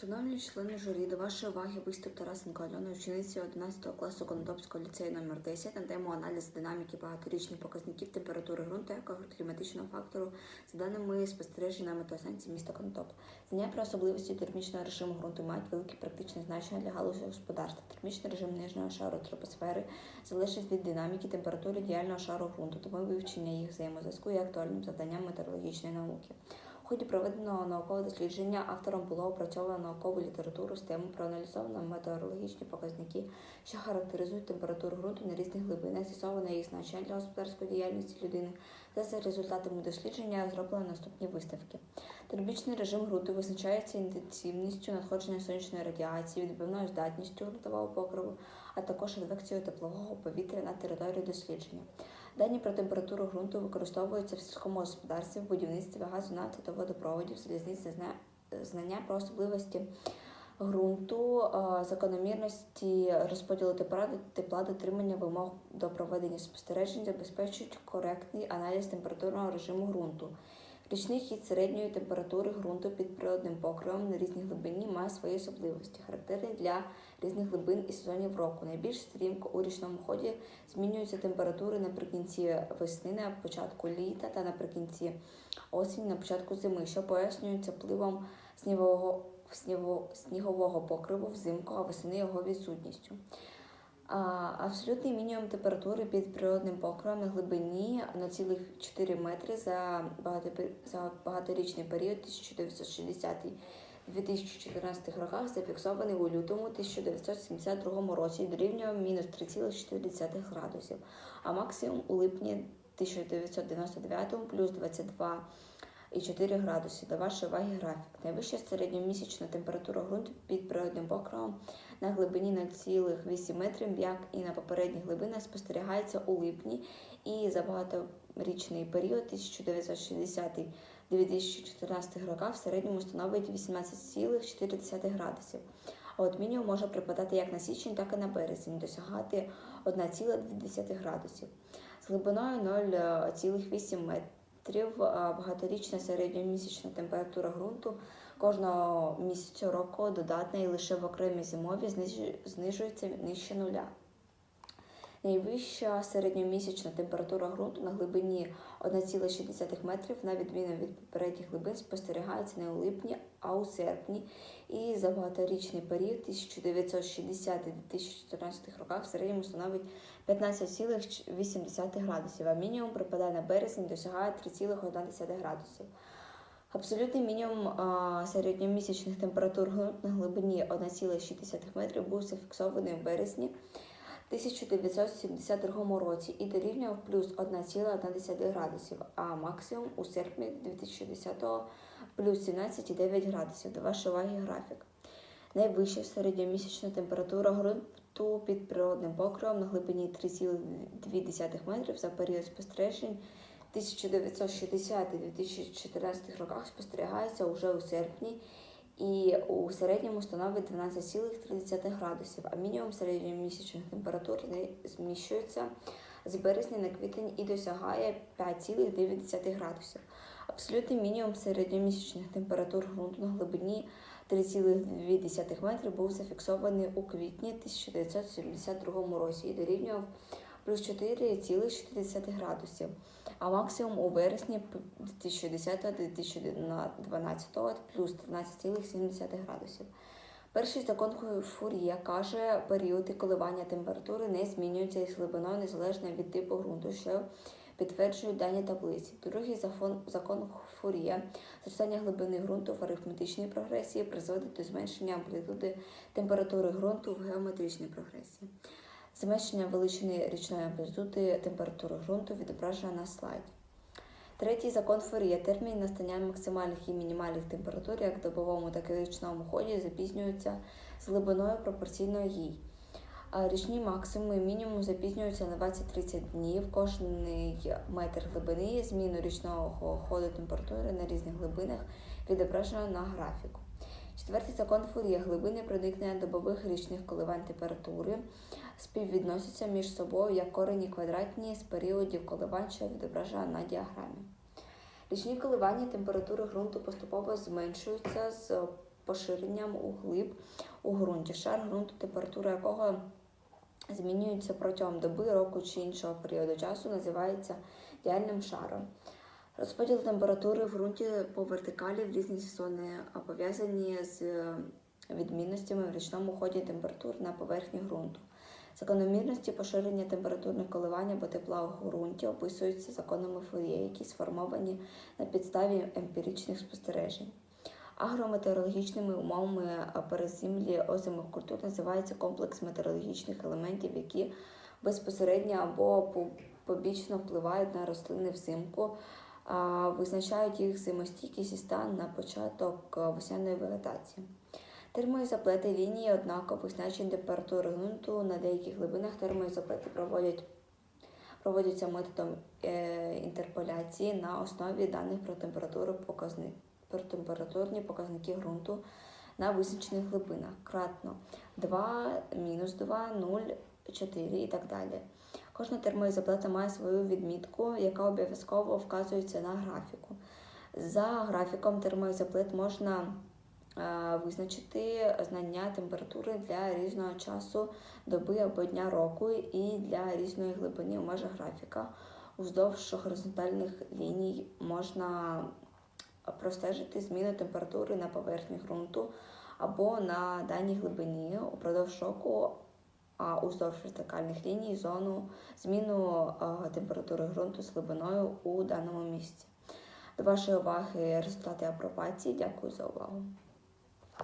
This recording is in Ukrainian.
Шановні члени журі, до вашої уваги виступ Тарасенко Альони, учениці 11 класу Конотопського ліцею номер 10 на тему аналіз динаміки багаторічних показників температури ґрунту як кліматичного фактору за даними спостережень на метеостанції міста Конотоп. Знання про особливості термічного режиму ґрунту мають велике практичне значення для галузі господарства. Термічний режим нижнього шару тропосфери залежить від динаміки температури діяльного шару ґрунту, тому вивчення їх взаємозв'язку є актуальним завданням метеорологічної науки. Ході проведеного наукового дослідження автором було опрацьовано наукову літературу з теми проаналізовано метеорологічні показники, що характеризують температуру ґрунту на різних глибинах, з'ясовано їх значення для господарської діяльності людини, та за результатами дослідження зроблено наступні виставки. Термічний режим ґрунту визначається інтенсивністю надходження сонячної радіації, відбивною здатністю ґрунтового покриву, а також адвекцією теплового повітря на території дослідження. Дані про температуру ґрунту використовуються в сільському господарстві, в будівництві газонафти та водопроводів, залізниці, знання про особливості ґрунту, закономірності розподілу тепла, тепла, дотримання вимог до проведення спостережень забезпечують коректний аналіз температурного режиму ґрунту. Річний хід середньої температури ґрунту під природним покривом на різній глибині має свої особливості, характерні для різних глибин і сезонів року. Найбільш стрімко у річному ході змінюються температури наприкінці весни, на початку літа та наприкінці осені, на початку зими, що пояснюється впливом снігового, снігового покриву взимку, а восени його відсутністю. Абсолютний мінімум температури під природним покривом на глибині на цілих 4 метри за, багатопер- за багаторічний період 1960-2014 роках зафіксований у лютому 1972 році дорівнював мінус 3,4 градусів, а максимум у липні 1999 плюс 22 і 4 градуси. До вашої уваги графік. Найвища середньомісячна температура ґрунту під природним покровом на глибині 0,8 метрів, як і на попередніх глибинах, спостерігається у липні і за багаторічний період 1960-2014 роках в середньому становить 18,4 градусів. А от мінімум може припадати як на січень, так і на березень, досягати 1,2 градусів. З глибиною 0,8 метрів а, багаторічна середньомісячна температура ґрунту кожного місяця року додатна і лише в окремі зимові знижу- знижується нижче нуля. Найвища середньомісячна температура ґрунту на глибині 1,6 метрів, на відміну від попередніх глибин, спостерігається не у липні, а у серпні. І за багаторічний період 1960-2014 роках в середньому становить 15,8 градусів, а мінімум припадає на березень досягає 3,1 градусів. Абсолютний мінімум середньомісячних температур на глибині 1,6 метрів був зафіксований у березні 1972 році і дорівнював плюс 1,1 градусів, а максимум у серпні 2010 плюс 17,9 градусів. До вашої уваги графік. Найвища середньомісячна температура ґрунту під природним покривом на глибині 3,2 метрів за період спостережень 1960-2014 роках спостерігається уже у серпні і у середньому становить 12,3 градусів, а мінімум середньомісячних температур не зміщується з березня на квітень і досягає 5,9 градусів. Абсолютний мінімум середньомісячних температур ґрунту на глибині 3,2 метри був зафіксований у квітні 1972 році і дорівнював плюс 4,4 градусів, а максимум у вересні 2010-2012 плюс 13,7 градусів. Перший закон Фур'є каже, періоди коливання температури не змінюються із глибиною незалежно від типу ґрунту, що підтверджують дані таблиці. Другий закон, закон Фур'є зростання глибини ґрунту в арифметичній прогресії призводить до зменшення амплітуди температури ґрунту в геометричній прогресії. Зменшення величини річної амплітуди температури ґрунту відображено на слайді. Третій закон Фур'є термін настання максимальних і мінімальних температур як в добовому, так і в річному ході запізнюються з глибиною пропорційно їй. Річні максимум і мінімум запізнюються на 20-30 днів. Кожний метр глибини зміну річного ходу температури на різних глибинах відображено на графіку. Четвертий закон Фур'є глибини проникнення добових річних коливань температури співвідносяться між собою як корені квадратні з періодів коливань, що відображено на діаграмі. Річні коливання температури ґрунту поступово зменшуються з поширенням у глиб у ґрунті, шар ґрунту, температура якого змінюється протягом доби, року чи іншого періоду часу, називається діяльним шаром. Розподіл температури в ґрунті по вертикалі в різні сезони пов'язані з е, відмінностями в річному ході температур на поверхні ґрунту. Закономірності поширення температурних коливань або тепла у ґрунті описуються законами Фур'є, які сформовані на підставі емпіричних спостережень. Агрометеорологічними умовами а, перезимлі озимих культур називається комплекс метеорологічних елементів, які безпосередньо або побічно впливають на рослини взимку, визначають їх зимостійкість і стан на початок а, весняної вегетації. Термоізоплети лінії однаково визначені температури ґрунту на деяких глибинах. Термоізоплети проводять, проводяться методом е, інтерполяції на основі даних про температуру показни, про температурні показники ґрунту на визначених глибинах. Кратно 2, мінус 2, 0, 4 і так далі. Кожна термоізоплета має свою відмітку, яка обов'язково вказується на графіку. За графіком термоізоплет можна е, визначити знання температури для різного часу доби або дня року і для різної глибини в межах графіка. Уздовж горизонтальних ліній можна простежити зміну температури на поверхні ґрунту або на даній глибині упродовж року, уздовж вертикальних ліній зону зміну температури ґрунту з глибиною у даному місці. До вашої уваги результати апробації. Дякую за увагу.